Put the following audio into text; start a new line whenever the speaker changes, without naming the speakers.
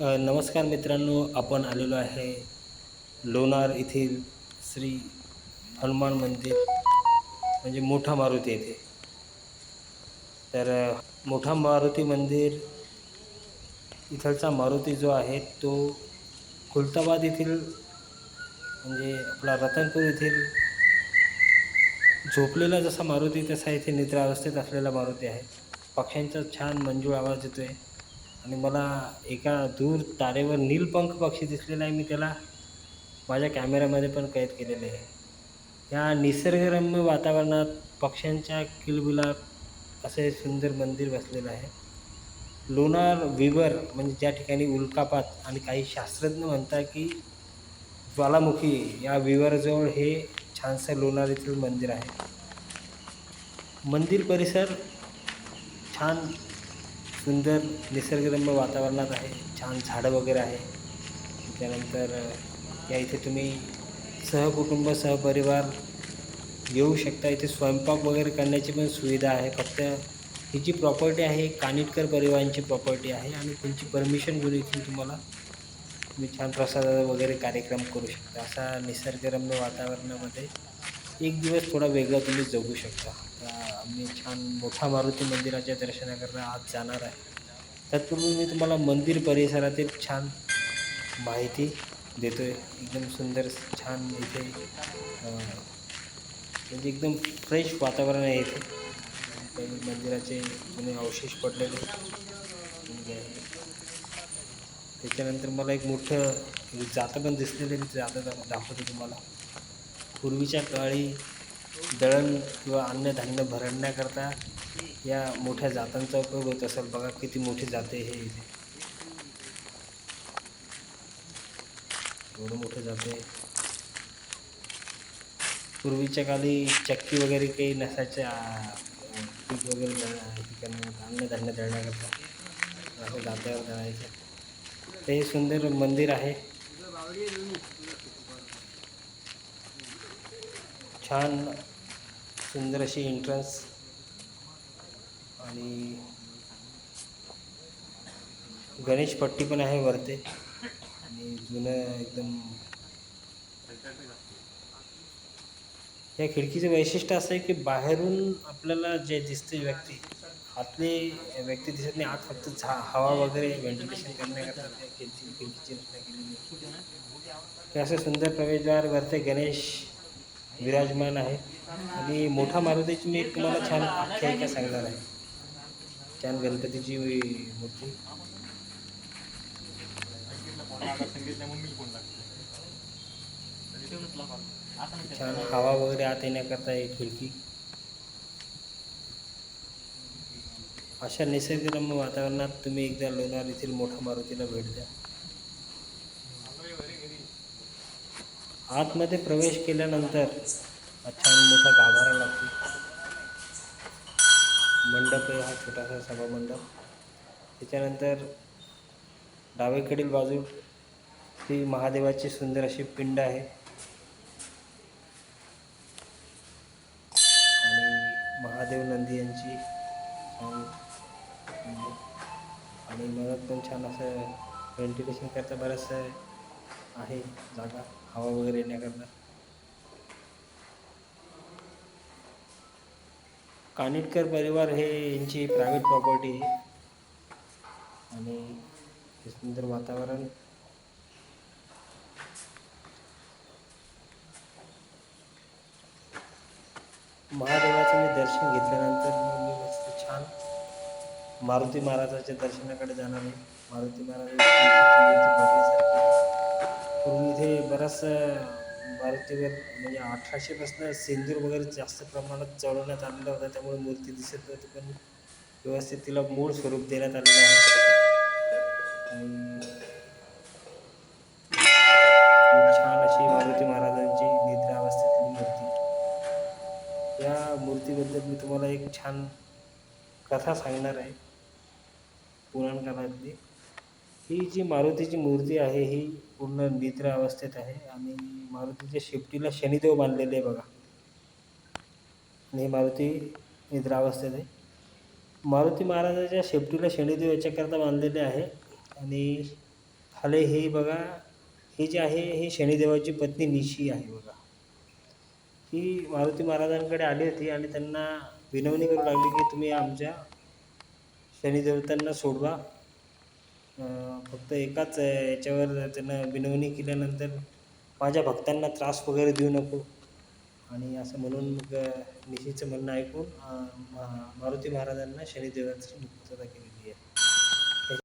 नमस्कार मित्रांनो आपण आलेलो आहे लोणार येथील श्री हनुमान मंदिर म्हणजे मोठा मारुती येथे. तर मोठा मारुती मंदिर इथलचा मारुती जो आहे तो खुलताबाद येथील म्हणजे आपला रतनपूर येथील झोपलेला जसा मारुती तसा इथे निद्रावस्थेत असलेला मारुती आहे. पक्ष्यांचा छान मंजूळ आवाज येतो आहे आणि मला एका दूर तारेवर नीलपंख पक्षी दिसलेला आहे मी त्याला. माझ्या कॅमेऱ्यामध्ये पण कैद केलेले आहे. या निसर्गरम्य वातावरणात पक्ष्यांच्या किलबिलात असे सुंदर मंदिर बसलेलं आहे. लोणार विवर म्हणजे ज्या ठिकाणी उल्कापात आणि काही शास्त्रज्ञ म्हणतात की ज्वालामुखी या विवरजवळ हे छानसं लोणार येथील मंदिर आहे. मंदिर परिसर छान सुंदर निसर्गरम्य वातावरणात आहे. छान झाडं वगैरे आहे. त्यानंतर या इथे तुम्ही सहकुटुंब सहपरिवार येऊ शकता. इथे स्वयंपाक वगैरे करण्याची पण सुविधा आहे. फक्त ही जी प्रॉपर्टी आहे कानिटकर परिवारांची प्रॉपर्टी आहे आणि त्यांची परमिशन घेऊन इथून तुम्हाला तुम्ही छान प्रसाद वगैरे कार्यक्रम करू शकता. असा निसर्गरम्य वातावरणामध्ये एक दिवस थोडा वेगळा तुम्ही जगू शकता. आम्ही छान मोठा मारुती मंदिराच्या दर्शनाकरता आज जाणार आहे. तत्पूर्वी मी तुम्हाला मंदिर परिसरातील छान माहिती देतो आहे एकदम सुंदर छान इथे म्हणजे एकदम फ्रेश वातावरण आहे इथे. मंदिराचे जुने अवशेष पडलेले. म्हणजे त्याच्यानंतर मला एक मोठं जातं पण दिसलेलं आहे, जातं दाखवतो तुम्हाला. पूर्वीच्या काळी दळण किंवा अन्नधान्य भरडण्याकरता या मोठ्या जातांचा उपयोग होत असेल. बघा किती मोठी जाते हे इथे. एवढं मोठं जाते. पूर्वीच्या काळी चक्की वगैरे काही नसायचे पीक पीठ वगैरे अन्नधान्य दळण्याकरता. असं जात्यावर दळायचं. ते सुंदर मंदिर आहे. छान सुंदर अशी एंट्रन्स आणि गणेश पट्टी पण आहे वरते. आणि जुनं एकदम या खिडकीचं वैशिष्ट्य असं आहे की बाहेरून आपल्याला जे दिसते व्यक्ती आतले व्यक्ती दिसत नाही. आत फक्त झा हवा वगैरे व्हेंटिलेशन करण्याकरता खिडकी खिडकीची रचना केलेली हे असं सुंदर प्रवेशद्वार वरते गणेश विराजमान आहे. आणि मोठा मारुतीची मी तुम्हाला छान आख्यायिका सांगणार आहे. छान गणपतीची मूर्ती. छान हवा वगैरे आत येण्याकरता एक खिडकी. अशा निसर्गरम्य वातावरणात तुम्ही एकदा लोणार येथील मोठा मारुतीला भेट द्या. आतमध्ये प्रवेश केल्यानंतर छान मोठा गाभारा लागतो. मंडप आहे हा छोटासा सभा मंडप. त्याच्यानंतर डावीकडील बाजू ही महादेवाची सुंदर अशी पिंड आहे. आणि महादेव नंदी यांची आणि मग पण छान असं व्हेंटिलेशन करता बरंचसं आहे जागा हवा वगैरे येण्याकरता. कानिटकर परिवार हे यांची प्रायव्हेट प्रॉपर्टी आहे. आणि हे सुंदर वातावरण. महादेवाचं मी दर्शन घेतल्यानंतर मी मस्त छान मारुती महाराजाच्या दर्शनाकडे जाणार आहे. मारुती महाराज बघण्यासारखी पूर्वी इथे बराचसा मारुतीवर म्हणजे अठराशेपासून सिंदूर वगैरे जास्त प्रमाणात चढवण्यात आलेला होता. त्यामुळे मूर्ती दिसत नव्हती पण व्यवस्थित तिला मूळ स्वरूप देण्यात आलेलं आहे. छान अशी मारुती महाराजांची निद्रा अवस्थेतली मूर्ती. या मूर्तीबद्दल मी तुम्हाला एक छान कथा सांगणार आहे. पुराण काळातली. ही जी मारुतीची मूर्ती आहे ही पूर्ण निद्रा अवस्थेत आहे आणि मारुतीच्या शेपटीला शनिदेव बांधलेले आहे बघा. आणि ही मारुती निद्रा अवस्थेत आहे. मारुती महाराजाच्या शेपटीला शनिदेव याच्याकरता बांधलेले आहे आणि खाली हे बघा हे जे आहे हे शनिदेवाची पत्नी निशी आहे बघा. ही मारुती महाराजांकडे आली होती आणि त्यांना विनवणी करू लागली की तुम्ही आमच्या शनिदेवतांना सोडवा. फक्त एकाच याच्यावर त्यानं विनवणी केल्यानंतर माझ्या भक्तांना त्रास वगैरे देऊ नको. आणि असं म्हणून मग निशीचं म्हणणं ऐकून मारुती महाराजांना शनिदेवाची मुक्तता केली.